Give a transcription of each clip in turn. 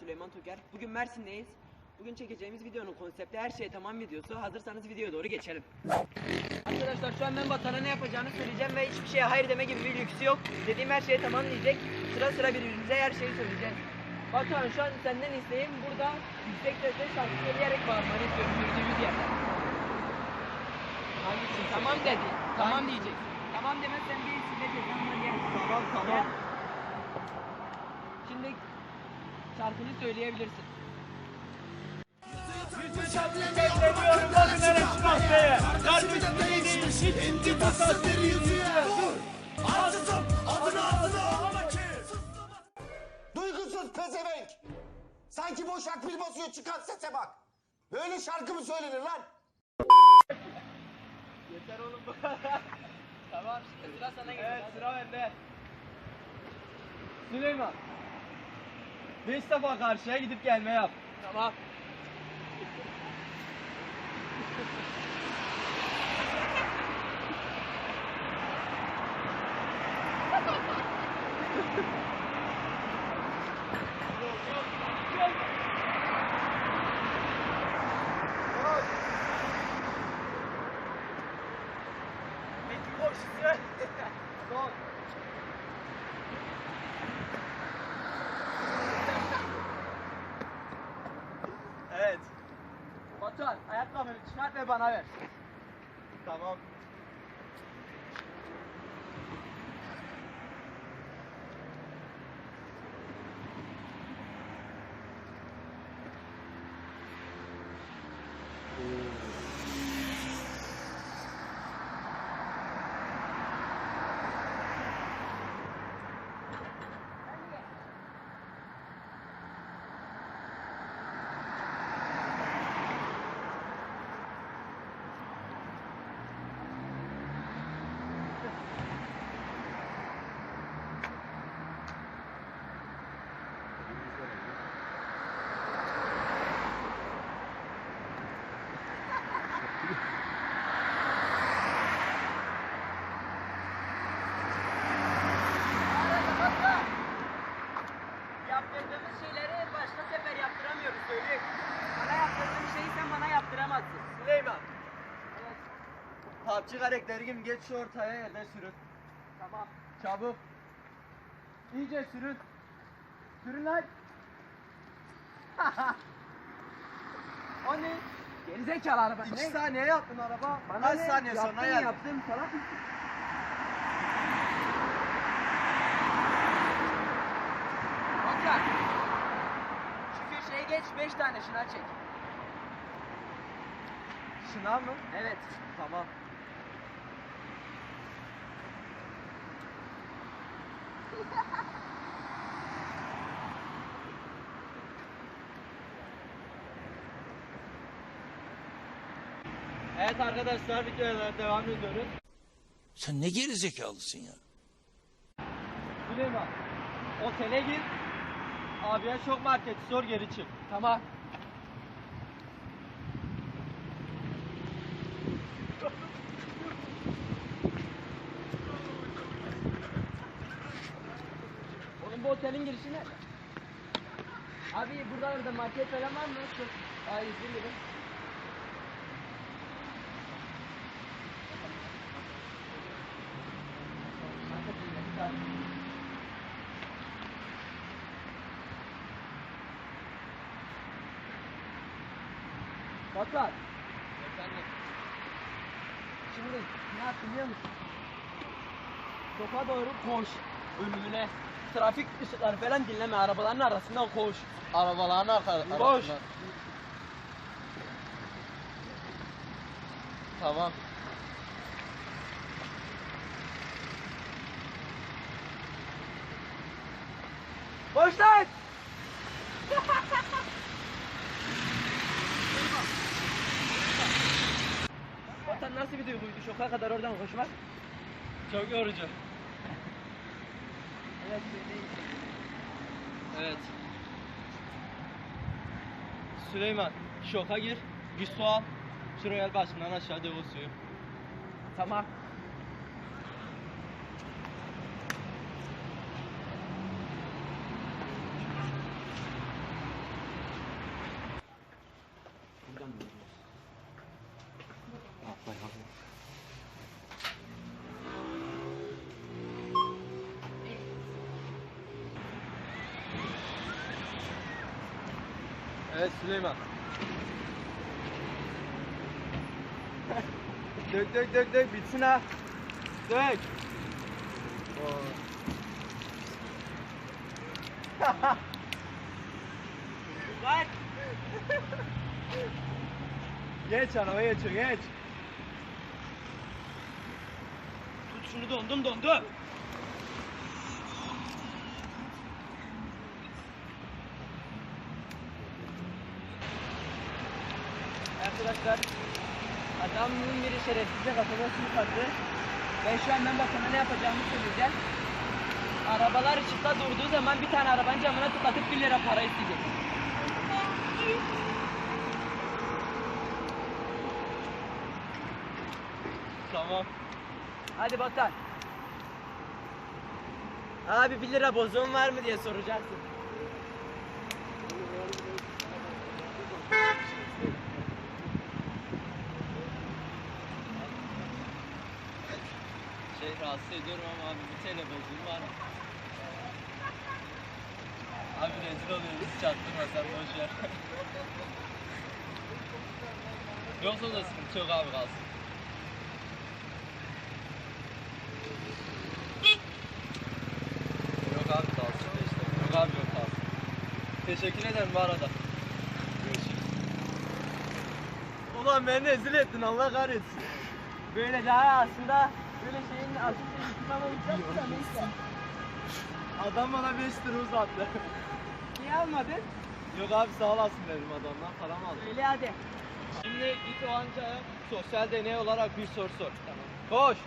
Süleyman Toker. Bugün Mersin'deyiz. Bugün çekeceğimiz videonun konsepti her şey tamam videosu. Hazırsanız videoya doğru geçelim. Arkadaşlar şu an ben Batan'a ne yapacağını söyleyeceğim ve hiçbir şeye hayır deme gibi bir lüksü yok. Dediğim her şeyi tamam diyecek. Sıra sıra birbirimize her şeyi söyleyeceğiz. Batuhan şu an senden isteğim burada yüksek sesle şarkı söyleyerek bağırmanı istiyorum gördüğümüz yerden. Hangisi? Tamam dedi. Tamam diyecek. Tamam demezsen bir size cezamla gel. Tamam tamam. Şimdi şarkını söyleyebilirsin. Duygusuz pezevenk. Sanki boş akbil basıyor çıkan sese bak. Böyle şarkı mı söylenir lan? Yeter oğlum bu. tamam şimdi sıra sana geliyor. Evet sıra bende. Süleyman. Beş defa karşıya gidip gelme yap. Tamam. Peki koşusu. Son. Evet. Batuhan ayakkabını çıkart ve bana ver. Tamam. PUBG karakteri gibi geç şu ortaya yerde sürün. Tamam. Çabuk. İyice sürün. Sürün lan. o ne? Gerizekalı araba. İki saniye yaptın araba. Bana Kaç ne? saniye sonra Yaptım, geldin? Yaptım salak? Batuhan. Şu köşeye geç 5 tane şınav çek. Şınav mı? Evet. Tamam. Evet arkadaşlar videoya devam ediyoruz. Sen ne gerizekalısın ya? Süleyman, otele gir. Abiye şok marketi sor geri çık. Tamam. Oğlum bu otelin girişi ne? Abi burada orada market falan var mı? Çok. Ay izin verin. Batuhan. Şimdi ne yap biliyor musun? Sokağa doğru koş. Ölümüne. Trafik ışıkları falan dinleme. Arabaların arasından koş. Arabaların arka Koş. Tamam. Koş lan! Şoka kadar oradan koşmak? Çok yorucu. Evet söyleyin. Evet. Süleyman, şoka gir. Bir su al. Şuraya başından aşağı o suyu. Tamam. Evet Süleyman. dök dök dök dök bitsin ha. Dök. Var. Geç arabaya geçiyor geç. Tut şunu dondum dondum. Arkadaşlar adamın biri şerefsize kafama su attı. Ben şu an ben bakana ne yapacağımı söyleyeceğim. Arabalar ışıkta durduğu zaman bir tane arabanın camına tıklatıp 1 lira para isteyecek. Tamam. Hadi Batan. Abi 1 lira bozuğun var mı diye soracaksın. Şey rahatsız ediyorum ama abi bir bozduğum var. Abi rezil oluyoruz çaktırma sen boş ver. Yoksa da sıkıntı yok abi kalsın. Yok abi kalsın işte. Yok abi yok kalsın. Teşekkür ederim bu arada. Görüşürüz. Ulan beni rezil ettin Allah kahretsin. Böyle daha aslında böyle şeyin aslında intikam olacaktı da neyse. Adam bana 5 lira uzattı. Niye almadın? Yok abi sağ olasın dedim adamdan param aldım. Söyle hadi. Şimdi git o anca sosyal deney olarak bir soru sor. Tamam. Koş.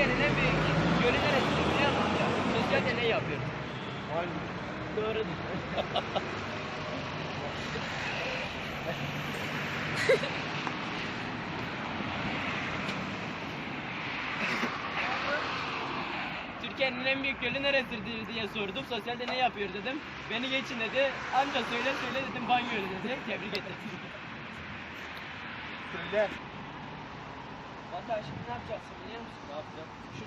Türkiye'nin en büyük gölü neresi biliyor musun? Sosyal deney yapıyor. Doğru. Türkiye'nin en büyük gölü neresidir diye sordum. Sosyal deney yapıyor dedim. Beni geçin dedi. Amca söyle söyle dedim banyo dedi. Tebrik ederim. Söyle. Vatan şimdi ne yapacaksın biliyor musun?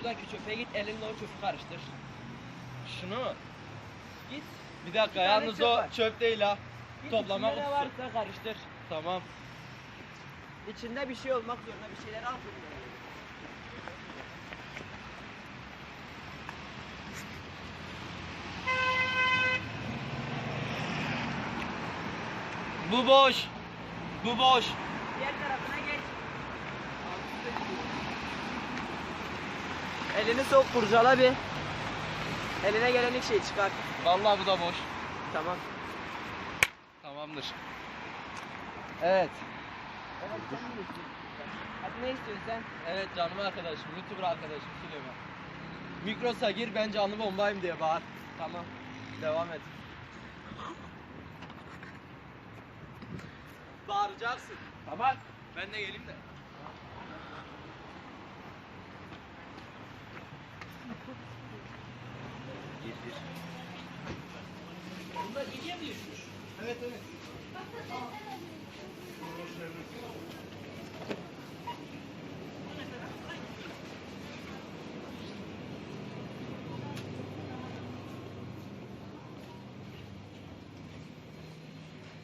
Şuradaki çöpe git elinle o çöpü karıştır. Şunu mu? Git. Bir dakika Bir tane yalnız çöp o var. çöp değil ha. git Toplama içinde ne kutusu. varsa karıştır. Tamam. İçinde bir şey olmak zorunda bir şeyler al. Bu boş. Bu boş. Elini sok kurcala bir. Eline gelen ilk şeyi çıkar. Vallahi bu da boş. Tamam. Tamamdır. Evet. Hadi ne istiyorsun sen? Evet canım arkadaşım, YouTuber arkadaşım Süleyman. Mikros'a gir ben canlı bombayım diye bağır. Tamam. Devam et. Bağıracaksın. Tamam. Ben de geleyim de. Bunda bilye mi düşmüş? Evet evet.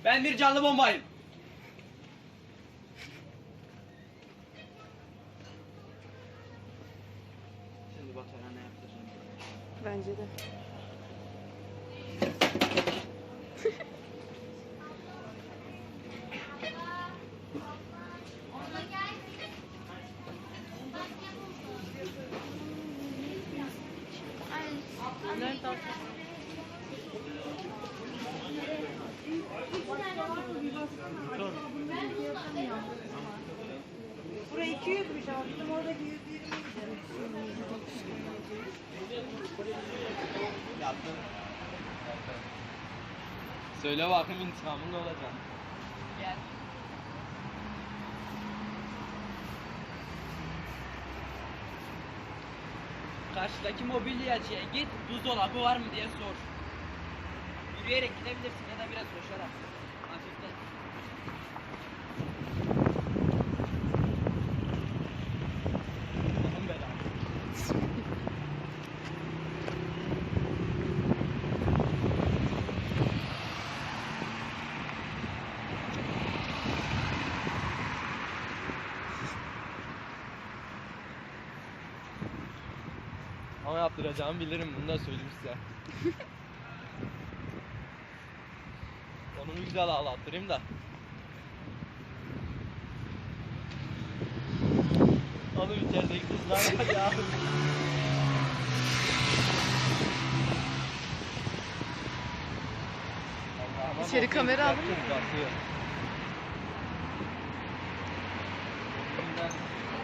Ben bir canlı bombayım. Şimdi bak sana ne yapacağım. Bence de. Buraya 200'müş ama bizim oradaki 120 Yaptın. Söyle bakayım intikamın ne olacak? Gel. Karşıdaki mobilyacıya git, buzdolabı var mı diye sor. Yürüyerek gidebilirsin ya da biraz koşarak. Yaptıracağımı bilirim bunu da söyleyeyim size. Onu güzel ağlattırayım da. Oğlum içerideki kızlar var ya. İçeri kamera aldın mı? bakıyor, bakıyor. Burada-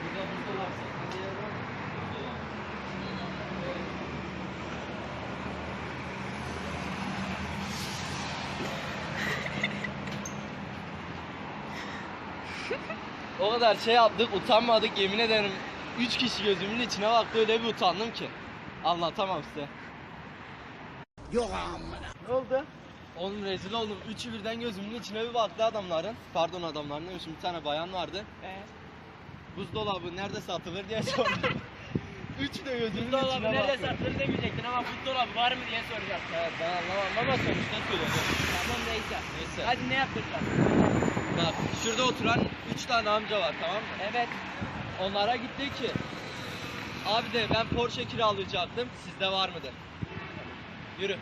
burada buzdolabı satın diye var. Buzdolabı. O kadar şey yaptık, utanmadık yemin ederim. Üç kişi gözümün içine baktı öyle bir utandım ki. Anlatamam size. Ne oldu? Oğlum rezil oldum. Üçü birden gözümün içine bir baktı adamların. Pardon adamların demişim bir tane bayan vardı. Ee, Buzdolabı nerede satılır diye sordum. Üçü de gözümün buzdolabı içine nerede baktı. satılır demeyecektin ama buzdolabı var mı diye soracaksın. Evet ben anlamam ama sonuçta söyledim. Tamam neyse. Neyse. Hadi ne yaptıracağız? Bak şurada oturan üç tane amca var tamam mı? Evet. Onlara gitti ki Abi de ben Porsche kiralayacaktım. Sizde var mıdır? Yürü.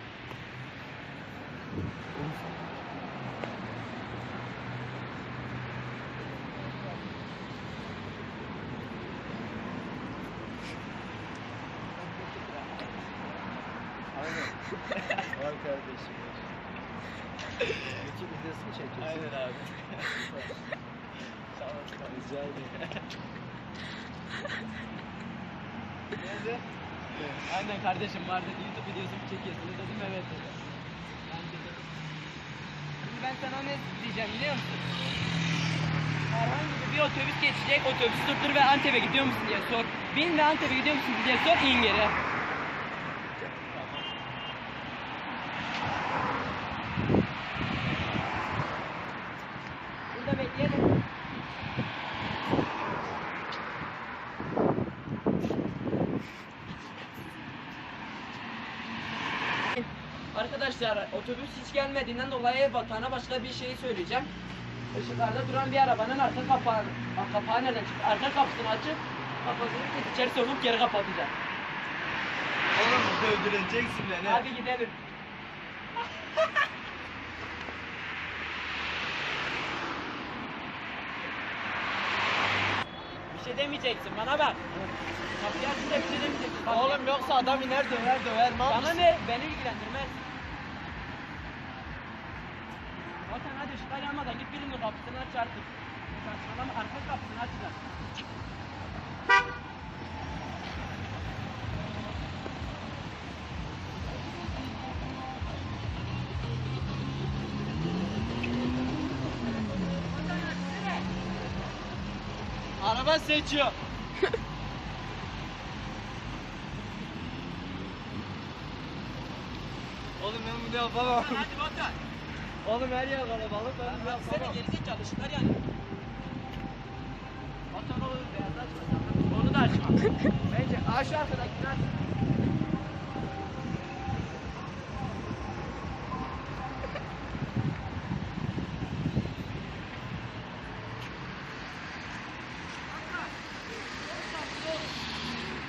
Aynen. var kardeşim. YouTube videosu mu çekiyorsun? Aynen abi. Sağ ol. Rica ederim. Neyse. Aynen kardeşim var dedi YouTube videosu mu çekiyorsun dedim evet dedi. Ben dedim. Şimdi ben sana ne diyeceğim biliyor musun? Herhangi bir otobüs geçecek, otobüs durdur ve Antep'e gidiyor musun diye sor. Bin ve Antep'e gidiyor musun diye sor, in geri. Burada bekleyelim. Arkadaşlar otobüs hiç gelmediğinden dolayı vatana başka bir şey söyleyeceğim. Işıklarda duran bir arabanın arka kapağı, kapağı nereden çıktı? Arka kapısını açıp kafasını kes içeri sokup geri kapatacak. Oğlum dövdüreceksin beni. Hadi gidelim. bir şey demeyeceksin bana bak. Kapıyı açınca bir şey demeyeceksin. Bak, Oğlum yoksa adam iner döver döver. Ne Bana ne? Beni ilgilendirmez. Kapısını aç artık. Saçmalama arka kapısını açacaksın. Araba seçiyor. Oğlum ben bunu yapamam. Hadi Batuhan. Oğlum her yer kalabalık ben bunu Sen yapamam. gerizekalı ışıklar yani. Beyaz açma. Onu da açma. Bence arkadakini aç.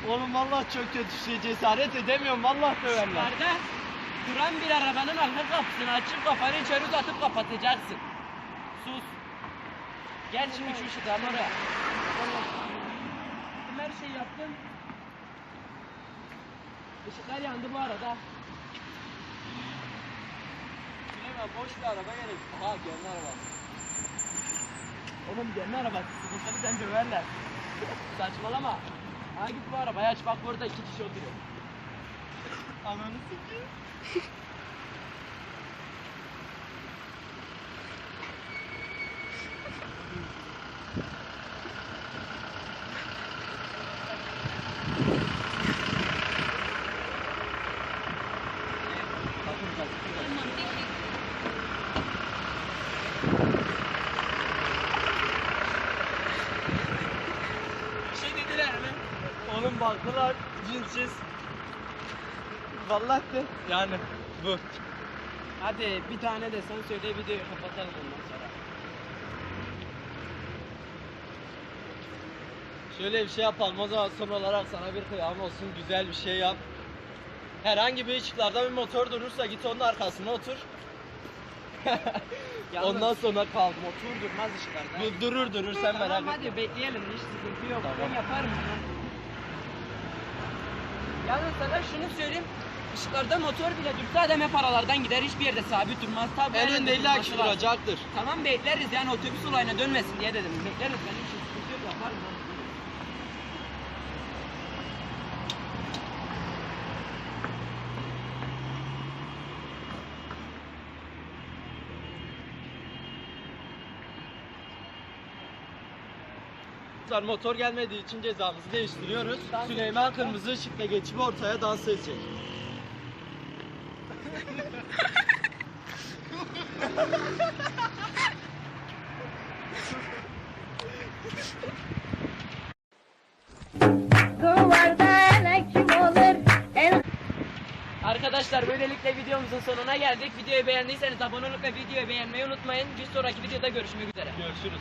Oğlum vallahi çok kötü şey cesaret edemiyorum vallahi döverler. Işıklarda duran bir arabanın arka kapısını açıp kafanı içeri uzatıp kapatacaksın. Sus. Gel şimdi şu ışıkların oraya. Tüm her şeyi yaptım. Işıklar yandı bu arada. Bilemem boş bir araba gerek. Aha gelin araba. Oğlum gelme arabası sıkıntılı sen döverler. Saçmalama. Ha git bu arabayı aç bak burada iki kişi oturuyor. Ananı sikeyim. Bir şey dediler mi? Oğlum baktılar cinsiz. Vallahi de yani bu. Hadi bir tane de sen söyle videoyu kapatalım ondan sonra. Şöyle bir şey yapalım o zaman son olarak sana bir kıyam olsun güzel bir şey yap. Herhangi bir ışıklarda bir motor durursa git onun arkasına otur. Yalnız- Ondan sonra kalk. Motor durmaz ışıklarda. Du- durur durur sen merak Tamam etme. hadi bekleyelim hiç sıkıntı yok. Tamam. Ben yaparım. Yalnız sana şunu söyleyeyim. Işıklarda motor bile dursa adam hep aralardan gider hiçbir yerde sabit durmaz. Tabii En önde illa ki duracaktır. Tamam bekleriz yani otobüs olayına dönmesin diye dedim. Bekleriz benim için sıkıntı yok yaparız. Motor gelmediği için cezamızı değiştiriyoruz. Süleyman kırmızı ışıkla geçip ortaya dans edecek. Duvarda ne kim olur? El Arkadaşlar böylelikle videomuzun sonuna geldik. Videoyu beğendiyseniz abone olup ve videoyu beğenmeyi unutmayın. Bir sonraki videoda görüşmek üzere. Görüşürüz.